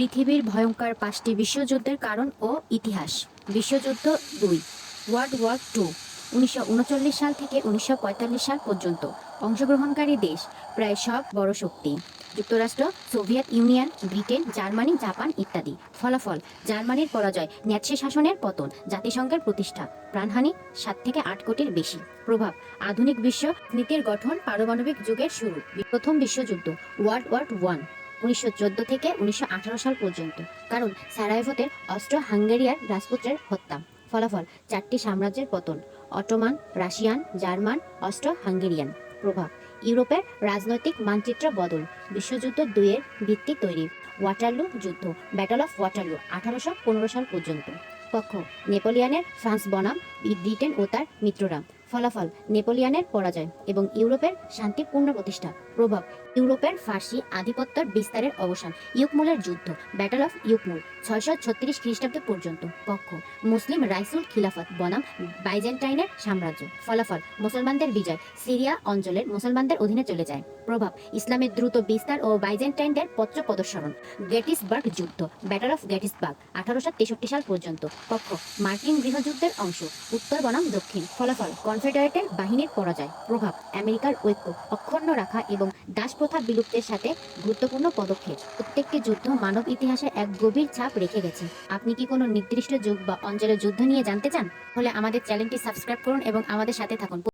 পৃথিবীর ভয়ঙ্কর পাঁচটি বিশ্বযুদ্ধের কারণ ও ইতিহাস। বিশ্বযুদ্ধ দুই ওয়ার্ল্ড ওয়ার টু উনিশশো উনচল্লিশ সাল থেকে উনিশশো পঁয়তাল্লিশ সাল পর্যন্ত। অংশগ্রহণকারী দেশ, প্রায় সব বড় শক্তি। যুক্তরাষ্ট্র, Soviet Union, Britain, Germany, Japan ইত্যাদি। ফলাফল, জার্মানির পরাজয়, ন্যাৎসি শাসনের পতন, জাতিসংঘের প্রতিষ্ঠা। প্রাণহানি, সাত থেকে আট কোটির বেশি। প্রভাব, আধুনিক বিশ্ব নীতির গঠন পারমাণবিক যুগের শুরু। প্রথম বিশ্বযুদ্ধ ওয়ার্ল্ড ওয়ার ওয়ান উনিশশো চোদ্দ থেকে উনিশশো আঠারো সাল পর্যন্ত, কারণ স্যারাইভোতের অস্ট্রো হাঙ্গেরিয়ার রাজপুত্রের হত্যা। ফলাফল, চারটি সাম্রাজ্যের পতন, Ottoman, Russian, German Austro Hungarian প্রভাব, ইউরোপের রাজনৈতিক মানচিত্র বদল, বিশ্বযুদ্ধ দুইয়ের ভিত্তি তৈরি, ওয়াটারলু যুদ্ধ, ব্যাটল অফ ওয়াটারলু, আঠারোশো পনেরো সাল পর্যন্ত। পক্ষ, নেপোলিয়ানের ফ্রান্স বনাম ব্রিটেন ও তার মিত্ররা। ফলাফল নেপোলিয়ানের পরাজয় এবং ইউরোপের শান্তিপূর্ণ প্রতিষ্ঠা, প্রভাব, ইউরোপের ফার্সি আধিপত্যের বিস্তারের অবসান, ইউকমুলের যুদ্ধ, ব্যাটল অফ ইউকমুল, ছয়শো ছত্রিশ খ্রিস্টাব্দ পর্যন্ত পক্ষ, মুসলিম রাইসুল খিলাফত বনাম বাইজেন্টাইনের সাম্রাজ্য, ফলাফল, মুসলমানদের বিজয়, সিরিয়া অঞ্চলের মুসলমানদের অধীনে চলে যায়, প্রভাব, ইসলামের দ্রুত বিস্তার ও বাইজেন্টাইনদের পত্র প্রদর্শন, গেটিসবার্গ যুদ্ধ, ব্যাটল অফ গেটিসবার্গ, আঠারোশো তেষট্টি সাল পর্যন্ত পক্ষ, মার্কিন গৃহযুদ্ধের অংশ, উত্তর বনাম দক্ষিণ, ফলাফল কনফেডারেটের বাহিনীর পরাজয়, প্রভাব আমেরিকার ঐক্য অক্ষুণ্ণ রাখা এবং দাস প্রথা বিলুপ্তের সাথে গুরুত্বপূর্ণ পদক্ষেপ। প্রত্যেকটি যুদ্ধ মানব ইতিহাসে এক গভীর ছাপ রেখে গেছে। আপনি কি কোনো নির্দিষ্ট যুগ বা অঞ্চলের যুদ্ধ নিয়ে জানতে চান? হলে আমাদের চ্যানেলটি সাবস্ক্রাইব করুন এবং আমাদের সাথে থাকুন।